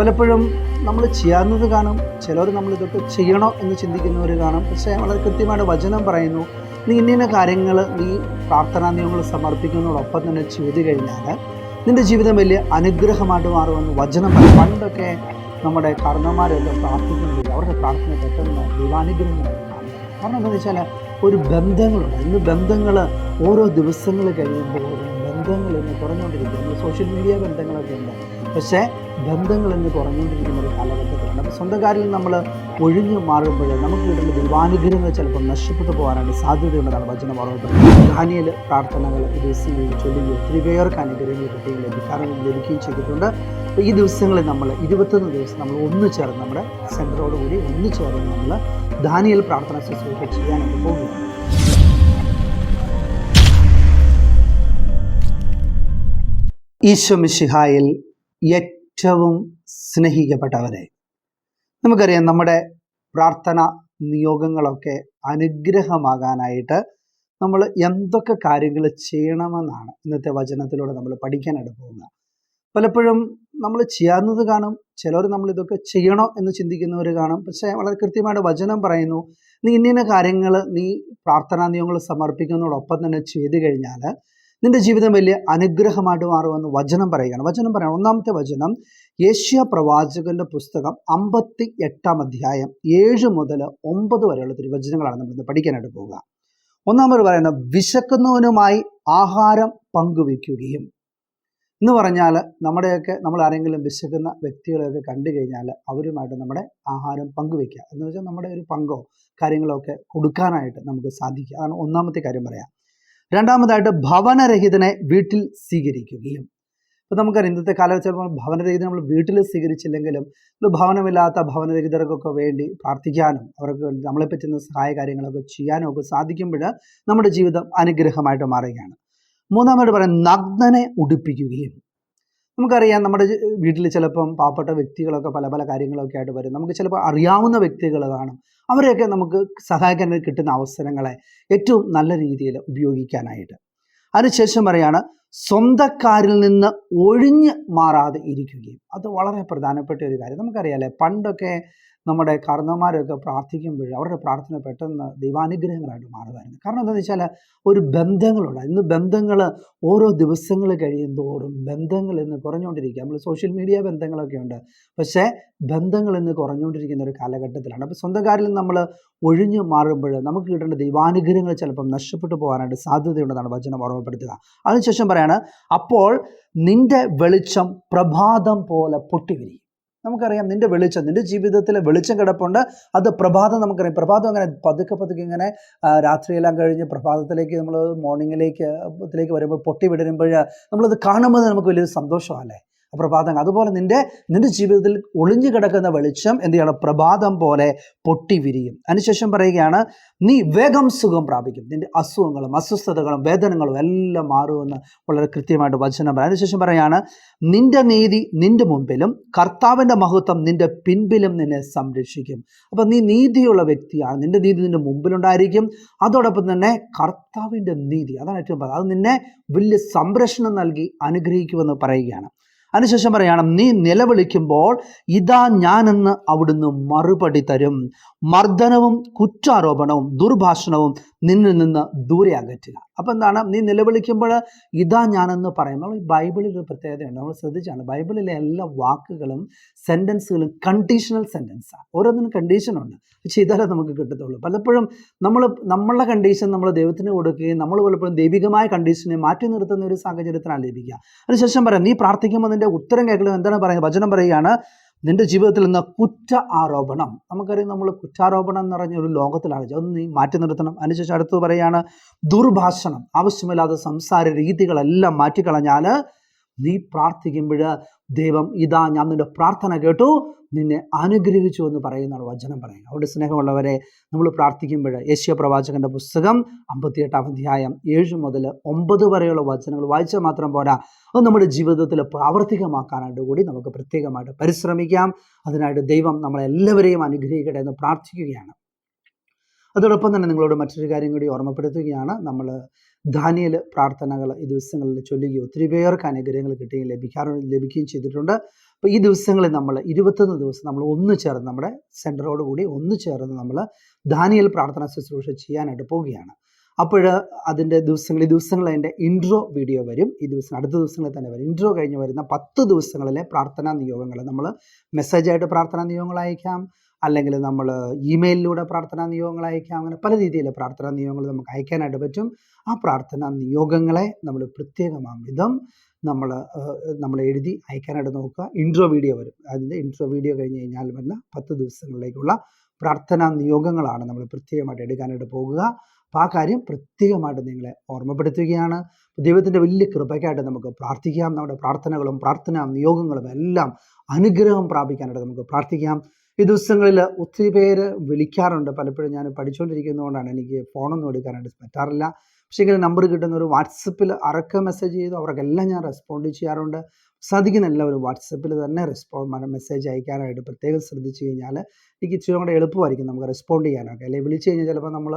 പലപ്പോഴും നമ്മൾ ചെയ്യാവുന്നത് കാണും ചിലർ നമ്മൾ ഇതൊക്കെ ചെയ്യണോ എന്ന് ചിന്തിക്കുന്നവർ കാണും. പക്ഷേ വളരെ കൃത്യമായിട്ട് വചനം പറയുന്നു നീ ഇന്ന കാര്യങ്ങൾ നീ പ്രാർത്ഥനാ നിയമങ്ങൾ സമർപ്പിക്കുന്നതോടൊപ്പം തന്നെ ചെയ്തു കഴിഞ്ഞാൽ നിന്റെ ജീവിതം വലിയ അനുഗ്രഹമായിട്ട് മാറുമെന്ന് വചനം പറയും. പണ്ടൊക്കെ നമ്മുടെ കർണന്മാരെല്ലാം പ്രാർത്ഥിക്കുന്നില്ല അവരുടെ പ്രാർത്ഥന പെട്ടെന്ന് ദൈവാനുഗ്രഹം മാറും. കാരണം എന്താണെന്ന് വെച്ചാൽ ഒരു ബന്ധങ്ങളുണ്ട്. ഇന്ന് ബന്ധങ്ങൾ ഓരോ ദിവസങ്ങൾ കഴിയുമ്പോൾ ബന്ധങ്ങൾ ഇന്ന് കുറഞ്ഞുകൊണ്ടിരിക്കുന്നു. സോഷ്യൽ മീഡിയ ബന്ധങ്ങളൊക്കെ ഉണ്ട്. പക്ഷേ ബന്ധങ്ങൾ എന്ന് കുറഞ്ഞുകൊണ്ടിരിക്കുന്ന ഒരു കാലഘട്ടത്തിലാണ്. അപ്പോൾ സ്വന്തം കാര്യം നമ്മൾ ഒഴിഞ്ഞു മാറുമ്പോൾ നമുക്ക് കിട്ടുന്ന ദൈവാനുഗ്രഹങ്ങൾ ചിലപ്പോൾ നഷ്ടപ്പെട്ടു പോകാനാണ് സാധ്യതയുള്ളതാണ് വചനം പറയുന്നത് ധാനിയൽ പ്രാർത്ഥനകൾ ദിവസങ്ങളിൽ ചൊല്ലുകയും ഒത്തിരി പേർക്ക് അനുഗ്രഹങ്ങൾ കിട്ടുകയും ലഭിക്കാറും ലഭിക്കുകയും ചെയ്തിട്ടുണ്ട്. അപ്പോൾ ഈ ദിവസങ്ങളിൽ നമ്മൾ ഇരുപത്തൊന്ന് ദിവസം നമ്മൾ ഒന്ന് ചേർന്ന് നമ്മുടെ സെന്ററോട് കൂടി ഒന്ന് ചേർന്ന് നമ്മൾ ധാനിയൽ പ്രാർത്ഥന ശുശ്രൂഷ ചെയ്യാനായിട്ട് പോകുന്നു. ഈശോ മിശിഹായിൽ ഏറ്റവും സ്നേഹിക്കപ്പെട്ടവരെ. നമുക്കറിയാം നമ്മുടെ പ്രാർത്ഥന നിയോഗങ്ങളൊക്കെ അനുഗ്രഹമാകാനായിട്ട് നമ്മൾ എന്തൊക്കെ കാര്യങ്ങൾ ചെയ്യണമെന്നാണ് ഇന്നത്തെ വചനത്തിലൂടെ നമ്മൾ പഠിക്കാനായിട്ട് പോകുന്നത്. പലപ്പോഴും നമ്മൾ ചെയ്യാവുന്നത് കാണും ചിലർ നമ്മൾ ഇതൊക്കെ ചെയ്യണോ എന്ന് ചിന്തിക്കുന്നവർ കാണും. പക്ഷേ വളരെ കൃത്യമായിട്ട് വചനം പറയുന്നു നീ ഇന്ന കാര്യങ്ങൾ നീ പ്രാർത്ഥനാ നിയമങ്ങൾ സമർപ്പിക്കുന്നതോടൊപ്പം തന്നെ ചെയ്തു കഴിഞ്ഞാൽ നിന്റെ ജീവിതം വലിയ അനുഗ്രഹമായിട്ട് മാറുമെന്ന് വചനം പറയുകയാണ്. വചനം പറയണം. ഒന്നാമത്തെ വചനം യേശ്യ പ്രവാചകന്റെ പുസ്തകം അമ്പത്തി എട്ടാം അധ്യായം ഏഴ് മുതൽ ഒമ്പത് വരെയുള്ള തിരുവചനങ്ങളാണ് നമ്മൾ പഠിക്കാനായിട്ട് പോവുക. ഒന്നാമത് പറയുന്നത് വിശക്കുന്നവനുമായി ആഹാരം പങ്കുവെക്കുകയും എന്ന് പറഞ്ഞാൽ നമ്മുടെയൊക്കെ നമ്മൾ ആരെങ്കിലും വിശക്കുന്ന വ്യക്തികളെയൊക്കെ കണ്ടു കഴിഞ്ഞാൽ അവരുമായിട്ട് നമ്മുടെ ആഹാരം പങ്കുവെക്കുക എന്ന് വെച്ചാൽ നമ്മുടെ ഒരു പങ്കോ കാര്യങ്ങളോ ഒക്കെ കൊടുക്കാനായിട്ട് നമുക്ക് സാധിക്കുക. അതാണ് ഒന്നാമത്തെ കാര്യം പറയാം. രണ്ടാമതായിട്ട് ഭവനരഹിതനെ വീട്ടിൽ സ്വീകരിക്കുകയും. ഇപ്പം നമുക്കറിയാം ഇന്നത്തെ കാലം ചിലപ്പോൾ ഭവനരഹിതനെ നമ്മൾ വീട്ടിൽ സ്വീകരിച്ചില്ലെങ്കിലും ഭവനമില്ലാത്ത ഭവനരഹിതർക്കൊക്കെ വേണ്ടി പ്രാർത്ഥിക്കാനും അവർക്ക് നമ്മളെ പറ്റുന്ന സഹായ കാര്യങ്ങളൊക്കെ ചെയ്യാനും ഒക്കെ സാധിക്കുമ്പോൾ നമ്മുടെ ജീവിതം അനുഗ്രഹമായിട്ട് മാറുകയാണ്. മൂന്നാമതായിട്ട് പറയാം നഗ്നനെ ഉടുപ്പിക്കുകയും. നമുക്കറിയാം നമ്മുടെ വീട്ടിൽ ചിലപ്പം പാവപ്പെട്ട വ്യക്തികളൊക്കെ പല പല കാര്യങ്ങളൊക്കെ ആയിട്ട് വരും. നമുക്ക് ചിലപ്പോൾ അറിയാവുന്ന വ്യക്തികൾ കാണും. അവരെയൊക്കെ നമുക്ക് സഹായിക്കാൻ കിട്ടുന്ന അവസരങ്ങളെ ഏറ്റവും നല്ല രീതിയിൽ ഉപയോഗിക്കാനായിട്ട്. അതിനുശേഷം പറയാണ് സ്വന്തക്കാരിൽ നിന്ന് ഒഴിഞ്ഞ് മാറാതെ ഇരിക്കുകയും. അത് വളരെ പ്രധാനപ്പെട്ട ഒരു കാര്യം. നമുക്കറിയാലേ പണ്ടൊക്കെ നമ്മുടെ കാരണവന്മാരൊക്കെ പ്രാർത്ഥിക്കുമ്പോൾ അവരുടെ പ്രാർത്ഥന പെട്ടെന്ന് ദൈവാനുഗ്രഹങ്ങളായിട്ട് മാറുമായിരുന്നു. കാരണം എന്താണെന്ന് വെച്ചാൽ ഒരു ബന്ധങ്ങളുണ്ട്. ഇന്ന് ബന്ധങ്ങൾ ഓരോ ദിവസങ്ങൾ കഴിയുന്തോറും ബന്ധങ്ങൾ ഇന്ന് കുറഞ്ഞുകൊണ്ടിരിക്കുക നമ്മൾ സോഷ്യൽ മീഡിയ ബന്ധങ്ങളൊക്കെ ഉണ്ട്. പക്ഷേ ബന്ധങ്ങൾ ഇന്ന് കുറഞ്ഞുകൊണ്ടിരിക്കുന്ന ഒരു കാലഘട്ടത്തിലാണ്. അപ്പോൾ സ്വന്തക്കാരിൽ നമ്മൾ ഒഴിഞ്ഞു മാറുമ്പോൾ നമുക്ക് കിട്ടേണ്ട ദൈവാനുഗ്രഹങ്ങൾ ചിലപ്പം നഷ്ടപ്പെട്ടു പോകാനായിട്ട് സാധ്യതയുണ്ടെന്നാണ് വചനം ഓർമ്മപ്പെടുത്തുക. അതിനുശേഷം പറയാണ് അപ്പോൾ നിന്റെ വെളിച്ചം പ്രഭാതം പോലെ പൊട്ടിവിരിയും. നമുക്കറിയാം നിന്റെ വെളിച്ചം നിന്റെ ജീവിതത്തിലെ വെളിച്ചം കിടപ്പുണ്ട് അത് പ്രഭാതം നമുക്കറിയാം. പ്രഭാതം അങ്ങനെ പതുക്കെ പതുക്കെ ഇങ്ങനെ രാത്രിയെല്ലാം കഴിഞ്ഞ് പ്രഭാതത്തിലേക്ക് നമ്മൾ മോർണിംഗിലേക്ക് ഇതിലേക്ക് വരുമ്പോൾ പൊട്ടി വിടരുമ്പോൾ നമ്മളത് കാണുമ്പോൾ നമുക്ക് വലിയൊരു സന്തോഷമല്ലേ? ആ പ്രഭാതം. അതുപോലെ നിന്റെ നിന്റെ ജീവിതത്തിൽ ഒളിഞ്ഞു കിടക്കുന്ന വെളിച്ചം എന്ത് ചെയ്യണം? പ്രഭാതം പോലെ പൊട്ടി വിരിയും. അതിനുശേഷം പറയുകയാണ് നീ വേഗം സുഖം പ്രാപിക്കും. നിന്റെ അസുഖങ്ങളും അസ്വസ്ഥതകളും വേദനകളും എല്ലാം മാറുമെന്ന് വളരെ കൃത്യമായിട്ട് വചനം പറയാം അതിനുശേഷം പറയാണ് നിന്റെ നീതി നിന്റെ മുമ്പിലും കർത്താവിന്റെ മഹത്വം നിന്റെ പിൻപിലും നിന്നെ സംരക്ഷിക്കും. അപ്പം നീ നീതിയുള്ള വ്യക്തിയാണ്. നിന്റെ നീതി നിന്റെ മുമ്പിലുണ്ടായിരിക്കും. അതോടൊപ്പം തന്നെ കർത്താവിന്റെ നീതി അതാണ് ഏറ്റവും അത് നിന്നെ വലിയ സംരക്ഷണം നൽകി അനുഗ്രഹിക്കുമെന്ന് പറയുകയാണ്. അതിനുശേഷം പറയണം നീ നിലവിളിക്കുമ്പോൾ ഇതാ ഞാനെന്ന് അവിടുന്ന് മറുപടി തരും. മർദ്ദനവും കുറ്റാരോപണവും ദുർഭാഷണവും നിന്നിൽ നിന്ന് ദൂരെ അകറ്റുക. അപ്പം എന്താണ്? നീ നിലവിളിക്കുമ്പോൾ ഇതാ ഞാനെന്ന് പറയും നമ്മൾ ഈ ബൈബിളിൽ ഒരു പ്രത്യേകതയുണ്ട്. നമ്മൾ ശ്രദ്ധിച്ചാണ്. ബൈബിളിലെ എല്ലാ വാക്കുകളും സെന്റൻസുകളും കണ്ടീഷണൽ സെന്റൻസാണ് ഓരോന്നിനും കണ്ടീഷനുണ്ട് ചെയ്താലേ നമുക്ക് കിട്ടത്തുള്ളൂ. പലപ്പോഴും നമ്മൾ നമ്മളുടെ കണ്ടീഷൻ നമ്മൾ ദൈവത്തിന് കൊടുക്കുകയും നമ്മൾ പലപ്പോഴും ദൈവികമായ കണ്ടീഷനെ മാറ്റി നിർത്തുന്ന ഒരു സാഹചര്യത്തിനാണ് ലഭിക്കുക. അതിനുശേഷം പറയാം നീ പ്രാർത്ഥിക്കുമ്പോൾ നിന്റെ ഉത്തരം കേൾക്കണം എന്താണ് പറയുന്നത് വചനം പറയുകയാണ് നിന്റെ ജീവിതത്തിൽ നിന്ന് കുറ്റ ആരോപണം. നമുക്കറിയാം നമ്മൾ കുറ്റാരോപണം എന്ന് പറഞ്ഞ ഒരു ലോകത്തിലാണ്. അതൊന്ന് നീ മാറ്റി നിർത്തണം. അതിനുശേഷം അടുത്ത് പറയുകയാണ് ദുർഭാഷണം. ആവശ്യമില്ലാത്ത സംസാര രീതികളെല്ലാം മാറ്റിക്കളഞ്ഞാൽ നീ പ്രാർത്ഥിക്കുമ്പോൾ ദൈവം ഇതാ ഞാൻ നിന്റെ പ്രാർത്ഥന കേട്ടു നിന്നെ അനുഗ്രഹിച്ചു എന്ന് പറയുന്നതാണ് വചനം പറയുന്നത് അവിടെ സ്നേഹമുള്ളവരെ നമ്മൾ പ്രാർത്ഥിക്കുമ്പോൾ യേശയ പ്രവാചകന്റെ പുസ്തകം അമ്പത്തിയെട്ടാം അധ്യായം ഏഴ് മുതൽ ഒമ്പത് വരെയുള്ള വചനങ്ങൾ വായിച്ചാൽ മാത്രം പോരാ. അത് നമ്മുടെ ജീവിതത്തിൽ പ്രാവർത്തികമാക്കാനായിട്ട് കൂടി നമുക്ക് പ്രത്യേകമായിട്ട് പരിശ്രമിക്കാം. അതിനായിട്ട് ദൈവം നമ്മളെല്ലാവരെയും അനുഗ്രഹിക്കട്ടെ എന്ന് പ്രാർത്ഥിക്കുകയാണ്. അതോടൊപ്പം തന്നെ നിങ്ങളോട് മറ്റൊരു കാര്യം കൂടി ഓർമ്മപ്പെടുത്തുകയാണ്. നമ്മൾ ധാനിയൽ പ്രാർത്ഥനകൾ ഈ ദിവസങ്ങളിൽ ചൊല്ലുകയും ഒത്തിരി പേർക്ക് അനുഗ്രഹങ്ങൾ കിട്ടുകയും ലഭിക്കാറ് ലഭിക്കുകയും ചെയ്തിട്ടുണ്ട്. അപ്പോൾ ഈ ദിവസങ്ങളിൽ നമ്മൾ ഇരുപത്തൊന്ന് ദിവസം നമ്മൾ ഒന്ന് ചേർന്ന് നമ്മുടെ സെന്ററോട് കൂടി ഒന്ന് ചേർന്ന് നമ്മൾ ദാനിയൽ പ്രാർത്ഥന ശുശ്രൂഷ ചെയ്യാനായിട്ട് പോവുകയാണ്. അപ്പോൾ അതിന്റെ ദിവസങ്ങൾ ഈ ദിവസങ്ങൾ അതിന്റെ ഇൻട്രോ വീഡിയോ വരും. ഈ ദിവസം അടുത്ത ദിവസങ്ങളിൽ തന്നെ വരും. ഇൻട്രോ കഴിഞ്ഞ് വരുന്ന പത്ത് ദിവസങ്ങളിലെ പ്രാർത്ഥനാ നിയോഗങ്ങൾ നമ്മൾ മെസ്സേജായിട്ട് പ്രാർത്ഥനാ നിയോഗങ്ങൾ അയക്കാം. അല്ലെങ്കിൽ നമ്മൾ ഇമെയിലിലൂടെ പ്രാർത്ഥനാ നിയോഗങ്ങൾ അയക്കാം. അങ്ങനെ പല രീതിയിൽ പ്രാർത്ഥനാ നിയോഗങ്ങൾ നമുക്ക് അയക്കാനായിട്ട് പറ്റും. ആ പ്രാർത്ഥനാ നിയോഗങ്ങളെ നമ്മൾ പ്രത്യേകമാം വിധം നമ്മൾ നമ്മൾ എഴുതി അയക്കാനായിട്ട് നോക്കുക. ഇൻട്രോ വീഡിയോ വരും. അതിന്റെ ഇൻട്രോ വീഡിയോ കഴിഞ്ഞ് കഴിഞ്ഞാൽ വരുന്ന പത്ത് ദിവസങ്ങളിലേക്കുള്ള പ്രാർത്ഥനാ നിയോഗങ്ങളാണ് നമ്മൾ പ്രത്യേകമായിട്ട് എടുക്കാനായിട്ട് പോകുക. അപ്പോൾ ആ കാര്യം പ്രത്യേകമായിട്ട് നിങ്ങളെ ഓർമ്മപ്പെടുത്തുകയാണ്. ദൈവത്തിന്റെ വലിയ കൃപയ്ക്കായിട്ട് നമുക്ക് പ്രാർത്ഥിക്കാം. നമ്മുടെ പ്രാർത്ഥനകളും പ്രാർത്ഥന നിയോഗങ്ങളും എല്ലാം അനുഗ്രഹം പ്രാപിക്കാനായിട്ട് നമുക്ക് പ്രാർത്ഥിക്കാം. ഈ ദിവസങ്ങളിൽ ഒത്തിരി പേര് വിളിക്കാറുണ്ട്. പലപ്പോഴും ഞാൻ പഠിച്ചുകൊണ്ടിരിക്കുന്നതുകൊണ്ടാണ് എനിക്ക് ഫോണൊന്നും എടുക്കാനായിട്ട് പറ്റാറില്ല. പക്ഷേ ഇങ്ങനെ നമ്പർ കിട്ടുന്ന ഒരു വാട്സപ്പിൽ അറക്ക മെസ്സേജ് ചെയ്തു അവർക്കെല്ലാം ഞാൻ റെസ്പോണ്ട് ചെയ്യാറുണ്ട്. സാധിക്കുന്ന എല്ലാവരും വാട്സപ്പിൽ തന്നെ റെസ്പോണ്ട് മെസ്സേജ് അയക്കാനായിട്ട് പ്രത്യേകം ശ്രദ്ധിച്ചു കഴിഞ്ഞാൽ എനിക്ക് ഇച്ചിരി കൂടെ എളുപ്പമായിരിക്കും നമുക്ക് റെസ്പോണ്ട് ചെയ്യാനൊക്കെ. അല്ലെങ്കിൽ വിളിച്ചു കഴിഞ്ഞാൽ ചിലപ്പോൾ നമ്മൾ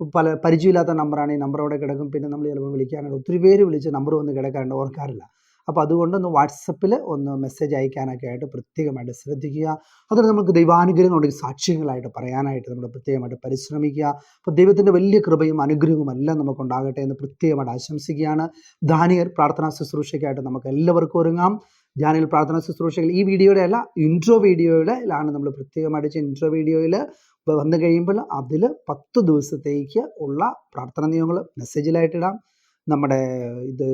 പല പരിചയമില്ലാത്ത നമ്പറാണ് ഈ നമ്പർ അവിടെ കിടക്കും. പിന്നെ നമ്മൾ ചിലപ്പോൾ വിളിക്കാനുള്ള ഒത്തിരി പേര് വിളിച്ച് നമ്പർ വന്ന് കിടക്കാണ്ട് ഓർക്കാറില്ല. അപ്പോൾ അതുകൊണ്ടൊന്ന് വാട്സപ്പിൽ ഒന്ന് മെസ്സേജ് അയക്കാനൊക്കെ ആയിട്ട് പ്രത്യേകമായിട്ട് ശ്രദ്ധിക്കുക. അതുകൊണ്ട് നമുക്ക് ദൈവാനുഗ്രഹം ഉണ്ടെങ്കിൽ സാക്ഷ്യങ്ങളായിട്ട് പറയാനായിട്ട് നമ്മൾ പ്രത്യേകമായിട്ട് പരിശ്രമിക്കുക. അപ്പോൾ ദൈവത്തിന്റെ വലിയ കൃപയും അനുഗ്രഹവും എല്ലാം നമുക്കുണ്ടാകട്ടെ എന്ന് പ്രത്യേകമായിട്ട് ആശംസിക്കുകയാണ്. ദാനിയർ പ്രാർത്ഥനാ ശുശ്രൂഷയ്ക്കായിട്ട് നമുക്ക് എല്ലാവർക്കും ഒരുങ്ങാം. ധ്യാനിൽ പ്രാർത്ഥനാ ശുശ്രൂഷകൾ ഈ വീഡിയോയുടെ അല്ല ഇൻട്രോ വീഡിയോയിലാണ് നമ്മൾ പ്രത്യേകമായിട്ട് ഇൻട്രോ വീഡിയോയിൽ വന്നു കഴിയുമ്പോൾ അതിൽ പത്ത് ദിവസത്തേക്ക് ഉള്ള പ്രാർത്ഥന നിയമങ്ങൾ മെസ്സേജിലായിട്ട് ഇടാം. നമ്മുടെ ഇത്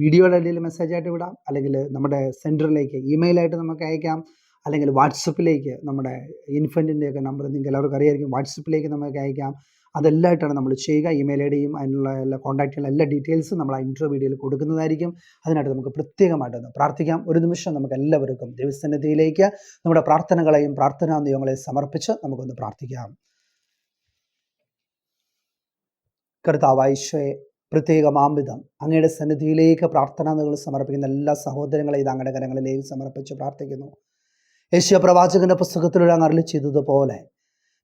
വീഡിയോയുടെ ഇടയിൽ മെസ്സേജായിട്ട് വിടാം. അല്ലെങ്കിൽ നമ്മുടെ സെന്ററിലേക്ക് ഇമെയിലായിട്ട് നമുക്ക് അയക്കാം. അല്ലെങ്കിൽ വാട്സപ്പിലേക്ക് നമ്മുടെ ഇൻഫന്റിന്റെയൊക്കെ നമ്പർ നിങ്ങൾക്ക് എല്ലാവർക്കും അറിയായിരിക്കും. വാട്സപ്പിലേക്ക് നമുക്ക് അയക്കാം. അതെല്ലാമായിട്ടാണ് നമ്മൾ ചെയ്യുക. ഇമെയിൽ ഐ ഡിയും അതിനുള്ള എല്ലാ കോൺടാക്റ്റുകളും എല്ലാ ഡീറ്റെയിൽസും നമ്മൾ ആ ഇൻട്രോ വീഡിയോയിൽ കൊടുക്കുന്നതായിരിക്കും. അതിനായിട്ട് നമുക്ക് പ്രത്യേകമായിട്ടൊന്ന് പ്രാർത്ഥിക്കാം. ഒരു നിമിഷം നമുക്ക് എല്ലാവർക്കും ദൈവസന്നിധിയിലേക്ക് നമ്മുടെ പ്രാർത്ഥനകളെയും പ്രാർത്ഥനാ നിയമങ്ങളെയും സമർപ്പിച്ച് നമുക്കൊന്ന് പ്രാർത്ഥിക്കാം. കർത്താവായിശോയെ പ്രത്യേകമാംവിധം. അങ്ങയുടെ സന്നിധിയിലേക്ക് പ്രാർത്ഥന നിങ്ങൾ സമർപ്പിക്കുന്ന എല്ലാ സഹോദരങ്ങളെയും ഇത് അങ്ങയുടെ കരങ്ങളിലേക്ക് സമർപ്പിച്ച് പ്രാർത്ഥിക്കുന്നു. യേശുവ പ്രവാചകന്റെ പുസ്തകത്തിലൂടെ അങ്ങ് അരളി ചെയ്തതുപോലെ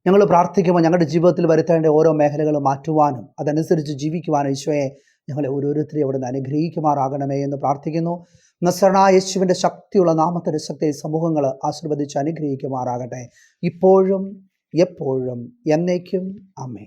ഞങ്ങൾ പ്രാർത്ഥിക്കുമ്പോൾ ഞങ്ങളുടെ ജീവിതത്തിൽ വരുത്തേണ്ട ഓരോ മേഖലകളും മാറ്റുവാനും അതനുസരിച്ച് ജീവിക്കുവാനും ഈശോയെ ഞങ്ങളെ ഓരോരുത്തരെയും അവിടുന്ന് അനുഗ്രഹിക്കുമാറാകണമേ എന്ന് പ്രാർത്ഥിക്കുന്നു. നസറണ യേശുവിന്റെ ശക്തിയുള്ള നാമത്തിന്റെ ശക്തി സമൂഹങ്ങൾ ആശീർവദിച്ച് അനുഗ്രഹിക്കുമാറാകട്ടെ. ഇപ്പോഴും എപ്പോഴും എന്നേക്കും അമ്മേ